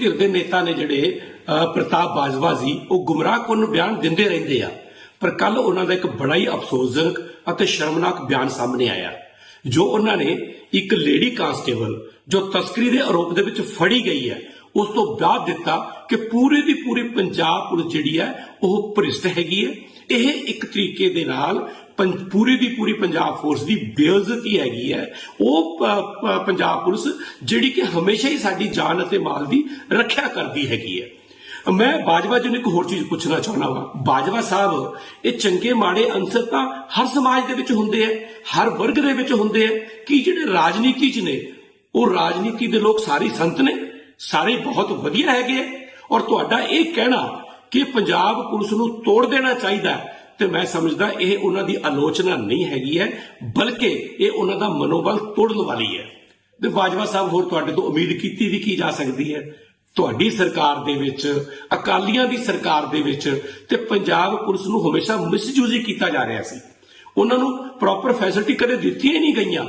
ਧਿਰ ਦੇ ਨੇਤਾ ਨੇ ਜਿਹੜੇ ਪ੍ਰਤਾਪ ਬਾਜਵਾ ਜੀ, ਉਹ ਗੁੰਮਰਾਹਕੁੰਨ ਬਿਆਨ ਦਿੰਦੇ ਰਹਿੰਦੇ ਆ। ਪਰ ਕੱਲ ਉਹਨਾਂ ਦਾ ਇੱਕ ਬੜਾ ਹੀ ਅਫਸੋਸਜਨਕ ਅਤੇ ਸ਼ਰਮਨਾਕ ਬਿਆਨ ਸਾਹਮਣੇ ਆਇਆ। ਜੋ ਉਹਨਾਂ ਨੇ ਇੱਕ ਲੇਡੀ ਕਾਂਸਟੇਬਲ ਜੋ ਤਸਕਰੀ ਦੇ ਆਰੋਪ ਦੇ ਵਿੱਚ ਫੜੀ ਗਈ ਹੈ, ਉਸ ਤੋਂ ਬਾਅਦ ਦਿੱਤਾ ਕਿ ਪੂਰੇ ਦੀ ਪੂਰੀ ਪੰਜਾਬ ਪੁਲਿਸ ਜਿਹੜੀ ਹੈ, ਉਹ ਭ੍ਰਿਸ਼ਟ ਹੈਗੀ ਹੈ। ਇਹ ਇੱਕ ਤਰੀਕੇ ਦੇ ਨਾਲ ਪੂਰੀ ਦੀ ਪੂਰੀ ਪੰਜਾਬ ਫੋਰਸ ਦੀ ਬੇਇੱਜ਼ਤੀ ਹੈਗੀ ਹੈ। ਉਹ ਪੰਜਾਬ ਪੁਲਿਸ ਜਿਹੜੀ ਕਿ ਹਮੇਸ਼ਾ ਹੀ ਸਾਡੀ ਜਾਨ ਅਤੇ ਮਾਲ ਦੀ ਰੱਖਿਆ ਕਰਦੀ ਹੈਗੀ ਹੈ। ਮੈਂ ਬਾਜਵਾ ਜੀ ਨੂੰ ਇੱਕ ਹੋਰ ਚੀਜ਼ ਪੁੱਛਣਾ ਚਾਹੁੰਦਾ ਹਾਂ ਬਾਜਵਾ ਸਾਹਿਬ, ਇਹ ਚੰਗੇ ਮਾੜੇ ਅੰਸਰ ਤਾਂ ਹਰ ਸਮਾਜ ਦੇ ਵਿੱਚ ਹੁੰਦੇ ਆ ਹਰ ਵਰਗ ਦੇ ਵਿੱਚ ਹੁੰਦੇ ਆ ਕਿ ਜਿਹੜੇ ਰਾਜਨੀਤੀ 'ਚ ਨੇ, ਉਹ ਰਾਜਨੀਤੀ ਦੇ ਲੋਕ ਸਾਰੇ ਸੰਤ ਨੇ, ਸਾਰੇ ਬਹੁਤ ਵਧੀਆ ਹੈਗੇ ਆ ਔਰ ਤੁਹਾਡਾ ਇਹ ਕਹਿਣਾ ਕਿ ਪੰਜਾਬ ਪੁਲਿਸ ਨੂੰ ਤੋੜ ਦੇਣਾ ਚਾਹੀਦਾ ਤੇ ਮੈਂ ਸਮਝਦਾ ਇਹ ਉਹਨਾਂ ਦੀ ਆਲੋਚਨਾ ਨਹੀਂ ਹੈਗੀ ਹੈ, ਬਲਕਿ ਇਹ ਉਹਨਾਂ ਦਾ ਮਨੋਬਲ ਤੋੜਨ ਵਾਲੀ ਹੈ। ਤੇ ਬਾਜਵਾ ਸਾਹਿਬ, ਹੋਰ ਤੁਹਾਡੇ ਤੋਂ ਉਮੀਦ ਕੀਤੀ ਵੀ ਕੀ ਜਾ ਸਕਦੀ ਹੈ? ਤੁਹਾਡੀ ਸਰਕਾਰ ਦੇ ਵਿੱਚ, ਅਕਾਲੀਆਂ ਦੀ ਸਰਕਾਰ ਦੇ ਵਿੱਚ ਤੇ ਪੰਜਾਬ ਪੁਲਿਸ ਨੂੰ ਹਮੇਸ਼ਾ ਮਿਸਯੂਜ਼ ਕੀਤਾ ਜਾ ਰਿਹਾ ਸੀ। ਉਹਨਾਂ ਨੂੰ ਪ੍ਰੋਪਰ ਫੈਸਿਲਿਟੀ ਕਦੇ ਦਿੱਤੀਆਂ ਹੀ ਨਹੀਂ ਗਈਆਂ।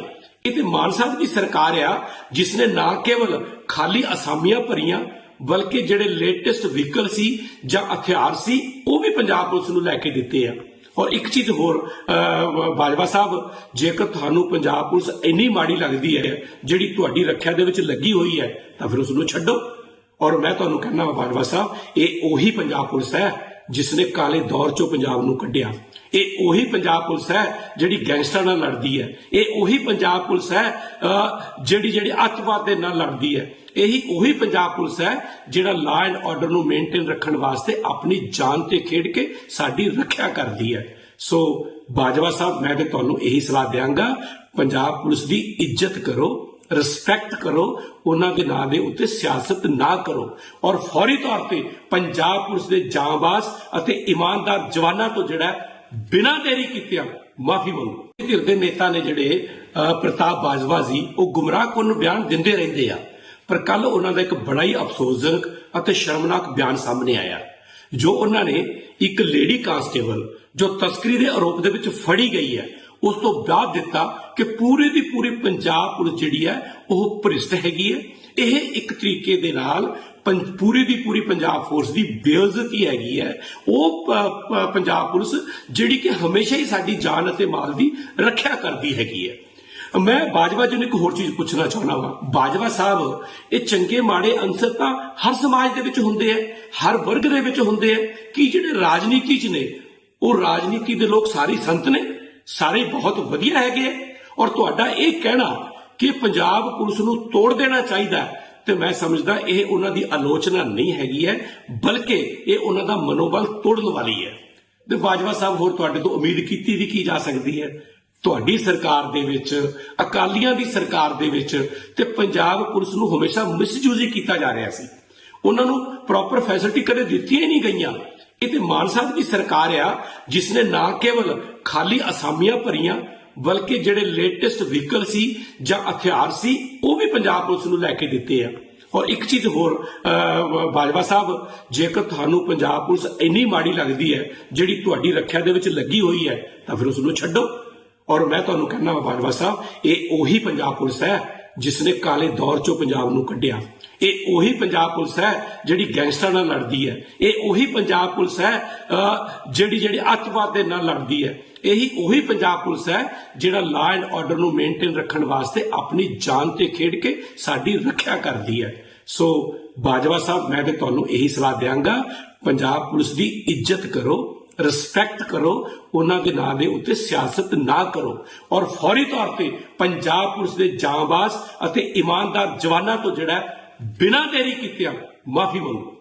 ਇਹ ਤੇ ਮਾਨ ਸਾਹਿਬ ਦੀ ਸਰਕਾਰ ਆ, ਜਿਸ ਨੇ ਨਾ ਕੇਵਲ ਖਾਲੀ ਅਸਾਮੀਆਂ ਭਰੀਆਂ ਬਲਕਿ ਜਿਹੜੇ ਲੇਟੈਸਟ ਵਹੀਕਲ ਸੀ ਜਾਂ ਹਥਿਆਰ ਸੀ, ਉਹ ਵੀ ਪੰਜਾਬ ਪੁਲਿਸ ਨੂੰ ਲੈ ਕੇ ਦਿੱਤੇ ਆ। ਔਰ ਇੱਕ ਚੀਜ਼ ਹੋਰ ਬਾਜਵਾ ਸਾਹਿਬ, ਜੇਕਰ ਤੁਹਾਨੂੰ ਪੰਜਾਬ ਪੁਲਿਸ ਇੰਨੀ ਮਾੜੀ ਲੱਗਦੀ ਹੈ, ਜਿਹੜੀ ਤੁਹਾਡੀ ਰੱਖਿਆ ਦੇ ਵਿੱਚ ਲੱਗੀ ਹੋਈ ਹੈ, ਤਾਂ ਫਿਰ ਉਸ ਨੂੰ ਛੱਡੋ। ਔਰ ਮੈਂ ਤੁਹਾਨੂੰ ਕਹਿੰਦਾ ਹਾਂ ਬਾਜਵਾ ਸਾਹਿਬ, ਇਹ ਉਹੀ ਪੰਜਾਬ ਪੁਲਿਸ ਹੈ ਜਿਸ ਨੇ ਕਾਲੇ ਦੌਰ ਚੋਂ ਪੰਜਾਬ ਨੂੰ ਕੱਢਿਆ। ਇਹ ਉਹੀ ਪੰਜਾਬ ਪੁਲਿਸ ਹੈ ਜਿਹੜੀ ਗੈਂਗਸਟਰਾਂ ਨਾਲ ਲੜਦੀ ਹੈ। ਇਹ ਉਹੀ ਪੰਜਾਬ ਪੁਲਿਸ ਹੈ ਜਿਹੜੀ ਜਿਹੜੀ ਅੱਤਵਾਦ ਦੇ ਨਾਲ ਲੜਦੀ ਹੈ। ਇਹੀ ਉਹੀ ਪੰਜਾਬ ਪੁਲਿਸ ਹੈ ਜਿਹੜਾ ਲਾਅ ਐਂਡ ਆਰਡਰ ਨੂੰ ਮੇਨਟੇਨ ਰੱਖਣ ਵਾਸਤੇ ਆਪਣੀ ਜਾਨ ਤੇ ਖੇਡ ਕੇ ਸਾਡੀ ਰੱਖਿਆ ਕਰਦੀ ਹੈ। ਸੋ ਬਾਜਵਾ ਸਾਹਿਬ, ਮੈਂ ਤੇ ਤੁਹਾਨੂੰ ਇਹੀ ਸਲਾਹ ਦਿਆਂਗਾ, ਪੰਜਾਬ ਪੁਲਿਸ ਦੀ ਇੱਜ਼ਤ ਕਰੋ ਰਿਸਪੈਕਟ ਕਰੋ, ਉਹਨਾਂ ਦੇ ਨਾਂ ਦੇ ਉੱਤੇ ਸਿਆਸਤ ਨਾ ਕਰੋ। ਔਰ ਫੌਰੀ ਤੌਰ ਤੇ ਪੰਜਾਬ ਪੁਲਿਸ ਦੇ ਜਾਂਬਾਜ਼ ਅਤੇ ਇਮਾਨਦਾਰ ਜਵਾਨਾਂ ਤੋਂ ਜਿਹੜਾ ਬਿਨਾਂ ਦੇਰੀ ਕੀਤਿਆਂ ਮਾਫੀ ਮੰਗੋ। ਧਿਰ ਦੇ ਨੇਤਾ ਨੇ ਜਿਹੜੇ ਪ੍ਰਤਾਪ ਬਾਜਵਾ ਜੀ, ਉਹ ਗੁੰਮਰਾਹਕੁੰਨ ਬਿਆਨ ਦਿੰਦੇ ਰਹਿੰਦੇ ਆ। ਪਰ ਕੱਲ ਉਹਨਾਂ ਦਾ ਇੱਕ ਬੜਾ ਹੀ ਅਫਸੋਸਜਨਕ ਅਤੇ ਸ਼ਰਮਨਾਕ ਬਿਆਨ ਸਾਹਮਣੇ ਆਇਆ। ਜੋ ਉਹਨਾਂ ਨੇ ਇੱਕ ਲੇਡੀ ਕਾਂਸਟੇਬਲ ਜੋ ਤਸਕਰੀ ਦੇ ਆਰੋਪ ਦੇ ਵਿੱਚ ਫੜੀ ਗਈ ਹੈ ਉਸ ਤੋਂ ਬਾਅਦ ਦਿੱਤਾ ਕਿ ਪੂਰੇ ਦੀ ਪੂਰੀ ਪੰਜਾਬ ਪੁਲਿਸ ਜਿਹੜੀ ਹੈ, ਉਹ ਭ੍ਰਿਸ਼ਟ ਹੈਗੀ ਹੈ। ਇਹ ਇੱਕ ਤਰੀਕੇ ਦੇ ਨਾਲ ਪੰ- ਪੂਰੀ ਦੀ ਪੂਰੀ ਪੰਜਾਬ ਫੋਰਸ ਦੀ ਬੇਇੱਜ਼ਤੀ ਹੈਗੀ ਹੈ। ਉਹ ਪੰਜਾਬ ਪੁਲਿਸ ਜਿਹੜੀ ਕਿ ਹਮੇਸ਼ਾ ਹੀ ਸਾਡੀ ਜਾਨ ਅਤੇ ਮਾਲ ਦੀ ਰੱਖਿਆ ਕਰਦੀ ਹੈਗੀ ਹੈ। ਮੈਂ ਬਾਜਵਾ ਜੀ ਨੂੰ ਇੱਕ ਹੋਰ ਚੀਜ਼ ਪੁੱਛਣਾ ਚਾਹੁੰਦਾ ਹਾਂ ਬਾਜਵਾ ਸਾਹਿਬ, ਇਹ ਚੰਗੇ ਮਾੜੇ ਅੰਸਰ ਤਾਂ ਹਰ ਸਮਾਜ ਦੇ ਵਿੱਚ ਹੁੰਦੇ ਆ ਹਰ ਵਰਗ ਦੇ ਵਿੱਚ ਹੁੰਦੇ ਆ ਕਿ ਜਿਹੜੇ ਰਾਜਨੀਤੀ 'ਚ ਨੇ, ਉਹ ਰਾਜਨੀਤੀ ਦੇ ਲੋਕ ਸਾਰੇ ਸੰਤ ਨੇ? ਸਾਰੇ ਬਹੁਤ ਵਧੀਆ ਹੈਗੇ ਆ। ਔਰ ਤੁਹਾਡਾ ਇਹ ਕਹਿਣਾ ਕਿ ਪੰਜਾਬ ਪੁਲਿਸ ਨੂੰ ਤੋੜ ਦੇਣਾ ਚਾਹੀਦਾ ਹੈ, ਤੇ ਮੈਂ ਸਮਝਦਾ ਇਹ ਉਹਨਾਂ ਦੀ ਆਲੋਚਨਾ ਨਹੀਂ ਹੈਗੀ ਹੈ ਬਲਕਿ ਇਹ ਉਹਨਾਂ ਦਾ ਮਨੋਬਲ ਤੋੜਨ ਵਾਲੀ ਹੈ। ਤੇ ਬਾਜਵਾ ਸਾਹਿਬ ਹੋਰ ਤੁਹਾਡੇ ਤੋਂ ਉਮੀਦ ਕੀਤੀ ਵੀ ਕੀ ਜਾ ਸਕਦੀ ਹੈ? ਤੁਹਾਡੀ ਸਰਕਾਰ ਦੇ ਵਿੱਚ ਅਕਾਲੀਆਂ ਦੀ ਸਰਕਾਰ ਦੇ ਵਿੱਚ ਤੇ ਪੰਜਾਬ ਪੁਲਿਸ ਨੂੰ ਹਮੇਸ਼ਾ ਮਿਸਯੂਜ਼ ਕੀਤਾ ਜਾ ਰਿਹਾ ਸੀ। ਉਹਨਾਂ ਨੂੰ ਪ੍ਰੋਪਰ ਫੈਸਿਲਿਟੀ ਕਦੇ ਦਿੱਤੀਆਂ ਹੀ ਨਹੀਂ ਗਈਆਂ। ਇਹ ਤੇ ਮਾਨ ਸਾਹਿਬ ਦੀ ਸਰਕਾਰ ਆ ਜਿਸ ਨੇ ਨਾ ਕੇਵਲ ਖਾਲੀ ਅਸਾਮੀਆਂ ਭਰੀਆਂ, ਬਲਕਿ ਜਿਹੜੇ ਲੇਟੈਸਟ ਵਹੀਕਲ ਸੀ ਜਾਂ ਹਥਿਆਰ ਸੀ, ਉਹ ਵੀ ਪੰਜਾਬ ਪੁਲਿਸ ਨੂੰ ਲੈ ਕੇ ਦਿੱਤੇ ਆ। ਔਰ ਇੱਕ ਚੀਜ਼ ਹੋਰ ਬਾਜਵਾ ਸਾਹਿਬ, ਜੇਕਰ ਤੁਹਾਨੂੰ ਪੰਜਾਬ ਪੁਲਿਸ ਇੰਨੀ ਮਾੜੀ ਲੱਗਦੀ ਹੈ, ਜਿਹੜੀ ਤੁਹਾਡੀ ਰੱਖਿਆ ਦੇ ਵਿੱਚ ਲੱਗੀ ਹੋਈ ਹੈ, ਤਾਂ ਫਿਰ ਉਸ ਨੂੰ ਛੱਡੋ। ਔਰ ਮੈਂ ਤੁਹਾਨੂੰ ਕਹਿੰਦਾ ਹਾਂ ਬਾਜਵਾ ਸਾਹਿਬ, ਇਹ ਉਹੀ ਪੰਜਾਬ ਪੁਲਿਸ ਹੈ ਜਿਸ ਨੇ ਕਾਲੇ ਦੌਰ ਚੋਂ ਪੰਜਾਬ ਨੂੰ ਕੱਢਿਆ। ਇਹ ਉਹੀ ਪੰਜਾਬ ਪੁਲਿਸ ਹੈ ਜਿਹੜੀ ਗੈਂਗਸਟਰਾਂ ਨਾਲ ਲੜਦੀ ਹੈ। ਇਹ ਉਹੀ ਪੰਜਾਬ ਪੁਲਿਸ ਹੈ ਜਿਹੜੀ ਜਿਹੜੀ ਅੱਤਵਾਦ ਦੇ ਨਾਲ ਲੜਦੀ ਹੈ। ਇਹੀ ਉਹੀ ਪੰਜਾਬ ਪੁਲਿਸ ਹੈ ਜਿਹੜਾ ਲਾਅ ਐਂਡ ਆਰਡਰ ਨੂੰ ਮੇਨਟੇਨ ਰੱਖਣ ਵਾਸਤੇ ਆਪਣੀ ਜਾਨ ਤੇ ਖੇਡ ਕੇ ਸਾਡੀ ਰੱਖਿਆ ਕਰਦੀ ਹੈ। ਸੋ ਬਾਜਵਾ ਸਾਹਿਬ, ਮੈਂ ਤੇ ਤੁਹਾਨੂੰ ਇਹੀ ਸਲਾਹ ਦਿਆਂਗਾ, ਪੰਜਾਬ ਪੁਲਿਸ ਦੀ ਇੱਜ਼ਤ ਕਰੋ ਰਿਸਪੈਕਟ ਕਰੋ, ਉਹਨਾਂ ਦੇ ਨਾਂ ਦੇ ਉੱਤੇ ਸਿਆਸਤ ਨਾ ਕਰੋ। ਔਰ ਫੌਰੀ ਤੌਰ ਤੇ ਪੰਜਾਬ ਪੁਲਿਸ ਦੇ ਜਾਂਬਾਜ਼ ਅਤੇ ਇਮਾਨਦਾਰ ਜਵਾਨਾਂ ਤੋਂ ਜਿਹੜਾ ਬਿਨਾਂ ਦੇਰੀ ਕੀਤਿਆਂ ਮਾਫੀ ਮੰਗੋ।